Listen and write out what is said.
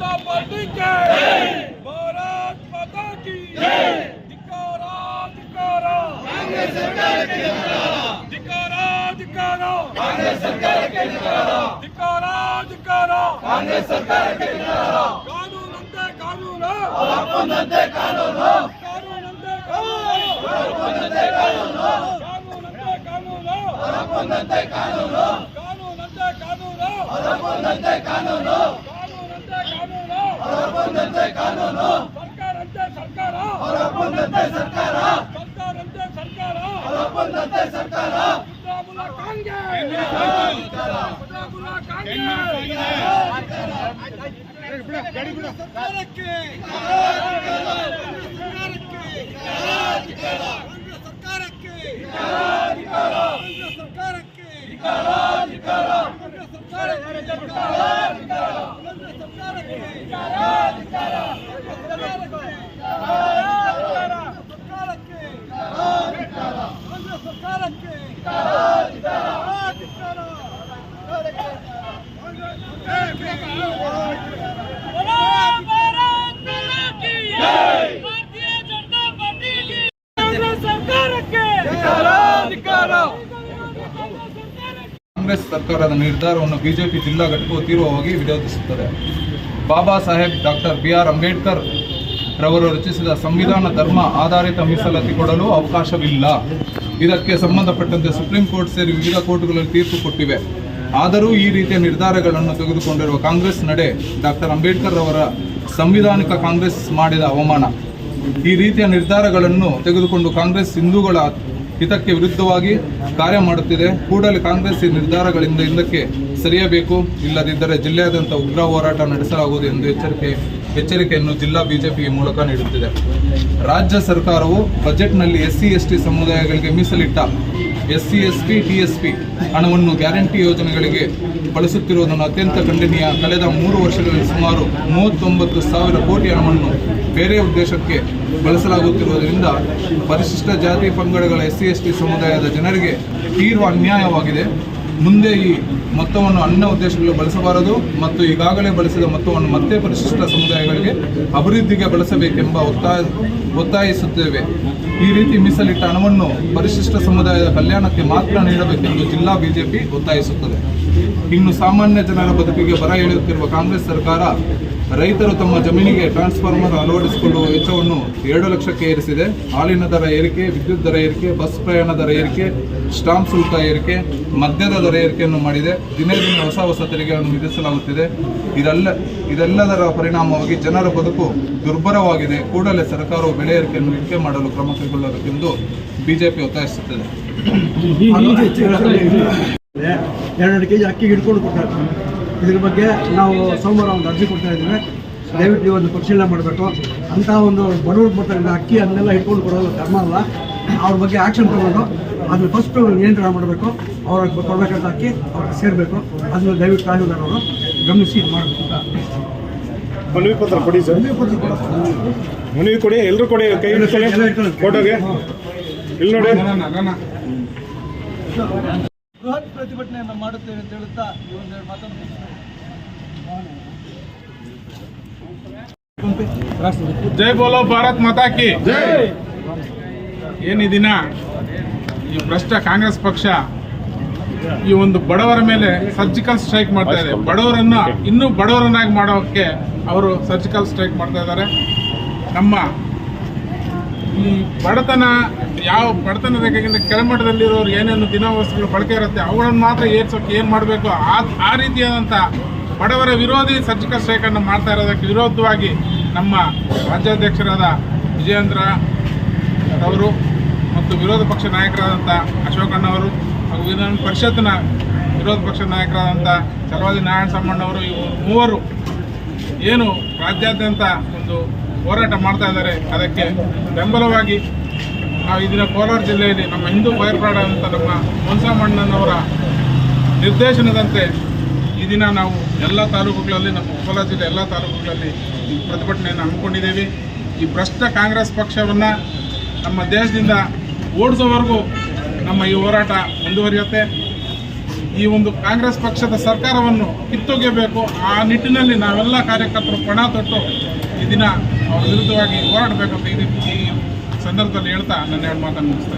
जनता party के भारत माता की ಧಿಕ್ಕಾರ ಧಿಕ್ಕಾರ ಧಿಕ್ಕಾರ ಧಿಕ್ಕಾರ ಧಿಕ್ಕಾರ ಧಿಕ್ಕಾರ ಕಾನೂನಂತೆ ಕಾನೂನು ಕಾನೂನಂತೆ ಕಾನೂನು ಕಾನೂನಂತೆ ಕಾನೂನು ಕಾನೂನಂತೆ ಕಾನೂನು ಕಾನೂನಂತೆ ಕಾನೂನು. ಸರ್ಕಾರಂತೆ ಸರ್ಕಾರ. ಸರ್ಕಾರ. ಸರ್ಕಾರಂತೆ ಸರ್ಕಾರ. ಕಾಂಗ್ರೆಸ್. ಸರ್ಕಾರಕ್ಕೆ. ಸರ್ಕಾರಕ್ಕೆ ಸರ್ಕಾರದ ನಿರ್ಧಾರವನ್ನು ಬಿಜೆಪಿ ಜಿಲ್ಲಾ ಘಟಕವು ತೀವ್ರವಾಗಿ ವಿರೋಧಿಸುತ್ತದೆ. Baba Saheb doctor B R Ambedkar ರವರು ರಚಿಸಿದ ಸಂವಿಧಾನ ಧರ್ಮ ಆಧಾರಿತ ಮೀಸಲಾತಿ ಕೊಡಲು ಅವಕಾಶವಿಲ್ಲ. ಇದಕ್ಕೆ ಸಂಬಂಧಪಟ್ಟಂತೆ ಸುಪ್ರೀಂ ಕೋರ್ಟ್ ಸೇರಿ ವಿವಿಧ ಕೋರ್ಟ್ಗಳಲ್ಲಿ ತೀರ್ಪು ಕೊಟ್ಟಿವೆ. ಆದರೂ ಈ ರೀತಿಯ ನಿರ್ಧಾರಗಳನ್ನು ತೆಗೆದುಕೊಂಡಿರುವ ಕಾಂಗ್ರೆಸ್ ನಡೆ ಡಾಕ್ಟರ್ ಅಂಬೇಡ್ಕರ್ ಅವರ ಸಂವಿಧಾನಿಕ ಕಾಂಗ್ರೆಸ್ ಮಾಡಿದ ಅವಮಾನ. ಈ ರೀತಿಯ ನಿರ್ಧಾರಗಳನ್ನು ತೆಗೆದುಕೊಂಡು ಕಾಂಗ್ರೆಸ್ ಹಿಂದೂಗಳ ಹಿತಕ್ಕೆ ವಿರುದ್ಧವಾಗಿ ಕಾರ್ಯ ಮಾಡುತ್ತಿದೆ. ಕೂಡಲೇ ಕಾಂಗ್ರೆಸ್ ಈ ನಿರ್ಧಾರಗಳಿಂದ ಹಿಂದಕ್ಕೆ ಸರಿಯಬೇಕು. ಇಲ್ಲದಿದ್ದರೆ ಜಿಲ್ಲೆಯಾದ್ಯಂತ ಉಗ್ರ ಹೋರಾಟ ನಡೆಸಲಾಗುವುದು ಎಂದು ಎಚ್ಚರಿಕೆ ಎಚ್ಚರಿಕೆಯನ್ನು ಜಿಲ್ಲಾ ಬಿಜೆಪಿ ಮೂಲಕ ನೀಡುತ್ತಿದೆ. ರಾಜ್ಯ ಸರ್ಕಾರವು ಬಜೆಟ್ನಲ್ಲಿ ಎಸ್ ಟಿ ಸಮುದಾಯಗಳಿಗೆ ಮೀಸಲಿಟ್ಟ S C S SP TSP ಹಣವನ್ನು ಗ್ಯಾರಂಟಿ ಯೋಜನೆಗಳಿಗೆ ಬಳಸುತ್ತಿರುವುದನ್ನು ಅತ್ಯಂತ ಖಂಡನೀಯ. ಕಳೆದ ಮೂರು ವರ್ಷಗಳಲ್ಲಿ ಸುಮಾರು ಮೂವತ್ತೊಂಬತ್ತು ಸಾವಿರ ಕೋಟಿ ಹಣವನ್ನು ಬೇರೆ ಉದ್ದೇಶಕ್ಕೆ ಬಳಸಲಾಗುತ್ತಿರುವುದರಿಂದ ಪರಿಶಿಷ್ಟ ಜಾತಿ ಪಂಗಡಗಳ ಎಸ್ ಸಿ ಎಸ್ ಟಿ ಸಮುದಾಯದ ಜನರಿಗೆ ತೀವ್ರ ಅನ್ಯಾಯವಾಗಿದೆ. ಮುಂದೆ ಈ ಮೊತ್ತವನ್ನು ಅನ್ನ ಉದ್ದೇಶಗಳು ಬಳಸಬಾರದು ಮತ್ತು ಈಗಾಗಲೇ ಬಳಸಿದ ಮೊತ್ತವನ್ನು ಮತ್ತೆ ಪರಿಶಿಷ್ಟ ಸಮುದಾಯಗಳಿಗೆ ಅಭಿವೃದ್ಧಿಗೆ ಬಳಸಬೇಕೆಂಬ ಒತ್ತಾಯ, ಒತ್ತಾಯಿಸುತ್ತೇವೆ. ಈ ರೀತಿ ಮೀಸಲಿಟ್ಟ ಹಣವನ್ನು ಪರಿಶಿಷ್ಟ ಸಮುದಾಯದ ಕಲ್ಯಾಣಕ್ಕೆ ಮಾತ್ರ ನೀಡಬೇಕೆಂದು ಜಿಲ್ಲಾ ಬಿಜೆಪಿ ಒತ್ತಾಯಿಸುತ್ತದೆ. ಇನ್ನು ಸಾಮಾನ್ಯ ಜನರ ಬದುಕಿಗೆ ಬರ ಎಳೆಯುತ್ತಿರುವ ಕಾಂಗ್ರೆಸ್ ಸರ್ಕಾರ ರೈತರು ತಮ್ಮ ಜಮೀನಿಗೆ ಟ್ರಾನ್ಸ್ಫಾರ್ಮರ್ ಅಳವಡಿಸಿಕೊಳ್ಳುವ ವೆಚ್ಚವನ್ನು ಎರಡು ಲಕ್ಷಕ್ಕೆ ಏರಿಸಿದೆ. ಹಾಲಿನ ದರ ಏರಿಕೆ, ವಿದ್ಯುತ್ ದರ ಏರಿಕೆ, ಬಸ್ ಪ್ರಯಾಣ ದರ ಏರಿಕೆ, ಸ್ಟಾಂಪ್ ಶುಲ್ಕ ಏರಿಕೆ, ಮದ್ಯದ ದರ ಏರಿಕೆಯನ್ನು ಮಾಡಿದೆ. ದಿನೇ ದಿನೇ ಹೊಸ ಹೊಸ ತೆರಿಗೆಗಳನ್ನು ವಿಧಿಸಲಾಗುತ್ತಿದೆ. ಇದೆಲ್ಲ, ಇದೆಲ್ಲದರ ಪರಿಣಾಮವಾಗಿ ಜನರ ಬದುಕು ದುರ್ಬಲವಾಗಿದೆ. ಕೂಡಲೇ ಸರ್ಕಾರವು ಬೆಳೆ ಏರಿಕೆಯನ್ನು ಇಳಿಕೆ ಮಾಡಲು ಕ್ರಮ ಕೈಗೊಳ್ಳಬೇಕೆಂದು ಬಿಜೆಪಿ ಒತ್ತಾಯಿಸುತ್ತದೆ. ಎರಡು ಕೆ ಜಿ ಅಕ್ಕಿ ಹಿಡ್ಕೊಂಡು ಕೊಡ್ತಾ ಇರ್ತೀವಿ ಇದ್ರ ಬಗ್ಗೆ ನಾವು ಸೋಮವಾರ ಒಂದು ಅರ್ಜಿ ಕೊಡ್ತಾ ಇದ್ದೀವಿ. ದಯವಿಟ್ಟು ನೀವು ಒಂದು ಪರಿಶೀಲನೆ ಮಾಡಬೇಕು. ಅಂತಹ ಒಂದು ಬಡವರು ಬರ್ತಾರೆ ಅಕ್ಕಿ ಅದನ್ನೆಲ್ಲ ಹಿಡ್ಕೊಂಡು ಕೊಡೋದು ಧರ್ಮ ಅಲ್ಲ. ಅವ್ರ ಬಗ್ಗೆ ಆ್ಯಕ್ಷನ್ ತಗೊಂಡು ಅದನ್ನ ಫಸ್ಟ್ ನಿಯಂತ್ರಣ ಮಾಡಬೇಕು. ಅವ್ರಿಗೆ ಕೊಡಬೇಕಂತ ಅಕ್ಕಿ ಅವ್ರಿಗೆ ಸೇರಬೇಕು. ಅದನ್ನ ದಯವಿಟ್ಟು ಅವರು ಗಮನಿಸಿ ಇದು ಮಾಡಬೇಕು ಅಂತ. ಮನವಿ ಪತ್ರ ಕೊಡಿ ಸರ್. ಮನವಿ ಕೊಡಿ. ಎಲ್ಲರೂ ಕೊಡಿ. ಕೈ ಫೋಟೋಗೆ. ಇಲ್ಲಿ ನೋಡಿ. ಬೃಹತ್ ಪ್ರತಿಭಟನೆಯನ್ನು ಮಾಡುತ್ತೇವೆ ಅಂತ ಹೇಳುತ್ತಾ ಈ ಒಂದೆರಡು ಮಾತನ್ನು ಜೈ ಬೋಲೋ ಭಾರತ್ ಮಾತಾ ಕಿ. ಏನು ಈ ದಿನ ಈ ಭ್ರಷ್ಟ ಕಾಂಗ್ರೆಸ್ ಪಕ್ಷ ಈ ಒಂದು ಬಡವರ ಮೇಲೆ ಸರ್ಜಿಕಲ್ ಸ್ಟ್ರೈಕ್ ಮಾಡ್ತಾ ಇದೆ. ಬಡವರನ್ನ ಇನ್ನೂ ಬಡವರನ್ನಾಗಿ ಮಾಡೋಕ್ಕೆ ಅವರು ಸರ್ಜಿಕಲ್ ಸ್ಟ್ರೈಕ್ ಮಾಡ್ತಾ ಇದ್ದಾರೆ. ನಮ್ಮ ಈ ಬಡತನ ಯಾವ ಬಡತನ ರೇಖೆಗಿಂತ ಕೆಳಮಟ್ಟದಲ್ಲಿರೋರು ಏನೇನು ದಿನವಸ್ತುಗಳು ಬಳಕೆ ಇರುತ್ತೆ, ಅವುಗಳನ್ನು ಮಾತ್ರ ಏರ್ಸೋಕೆ ಏನು ಮಾಡಬೇಕು? ಆ ಆ ರೀತಿಯಾದಂಥ ಬಡವರ ವಿರೋಧಿ ಸರ್ಜಿಕಲ್ ಸ್ಟ್ರೈಕನ್ನು ಮಾಡ್ತಾ ಇರೋದಕ್ಕೆ ವಿರೋಧವಾಗಿ ನಮ್ಮ ರಾಜ್ಯಾಧ್ಯಕ್ಷರಾದ ವಿಜಯೇಂದ್ರ ಅವರು ಮತ್ತು ವಿರೋಧ ಪಕ್ಷ ನಾಯಕರಾದಂಥ ಅಶೋಕಣ್ಣವರು ಹಾಗೂ ವಿಧಾನ ಪರಿಷತ್ನ ವಿರೋಧ ಪಕ್ಷ ನಾಯಕರಾದಂಥ ಚಲವಾದಿ ನಾರಾಯಣ ಸಾಮಣ್ಣವರು ಇವರು ಮೂವರು ಏನು ರಾಜ್ಯಾದ್ಯಂತ ಒಂದು ಹೋರಾಟ ಮಾಡ್ತಾ ಇದ್ದಾರೆ. ಅದಕ್ಕೆ ಬೆಂಬಲವಾಗಿ ನಾವು ಕೋಲಾರ ಜಿಲ್ಲೆಯಲ್ಲಿ ನಮ್ಮ ಹಿಂದೂ ಫೈರ್ ಅಂತ ನಮ್ಮ ಮುನ್ಸಾಮಣ್ಣನವರ ನಿರ್ದೇಶನದಂತೆ ಈ ದಿನ ನಾವು ಎಲ್ಲ ತಾಲೂಕುಗಳಲ್ಲಿ, ನಮ್ಮ ಕೋಲಾರ ಜಿಲ್ಲೆ ಎಲ್ಲ ತಾಲೂಕುಗಳಲ್ಲಿ ಈ ಪ್ರತಿಭಟನೆಯನ್ನು ಹಮ್ಮಿಕೊಂಡಿದ್ದೇವೆ. ಈ ಭ್ರಷ್ಟ ಕಾಂಗ್ರೆಸ್ ಪಕ್ಷವನ್ನು ನಮ್ಮ ದೇಶದಿಂದ ಓಡಿಸೋವರೆಗೂ ನಮ್ಮ ಈ ಹೋರಾಟ ಮುಂದುವರಿಯುತ್ತೆ. ಈ ಒಂದು ಕಾಂಗ್ರೆಸ್ ಪಕ್ಷದ ಸರ್ಕಾರವನ್ನು ಕಿತ್ತೊಗೆಯಬೇಕು. ಆ ನಿಟ್ಟಿನಲ್ಲಿ ನಾವೆಲ್ಲ ಕಾರ್ಯಕರ್ತರು ಪಣ ತೊಟ್ಟು ಈ ದಿನ ಅವರ ವಿರುದ್ಧವಾಗಿ ಹೋರಾಡಬೇಕಂತ ಈ ಸಂದರ್ಭದಲ್ಲಿ ಹೇಳ್ತಾ ನನ್ನ ಎರಡು ಮಾತನ್ನು ಮುಗಿಸ್ತಾ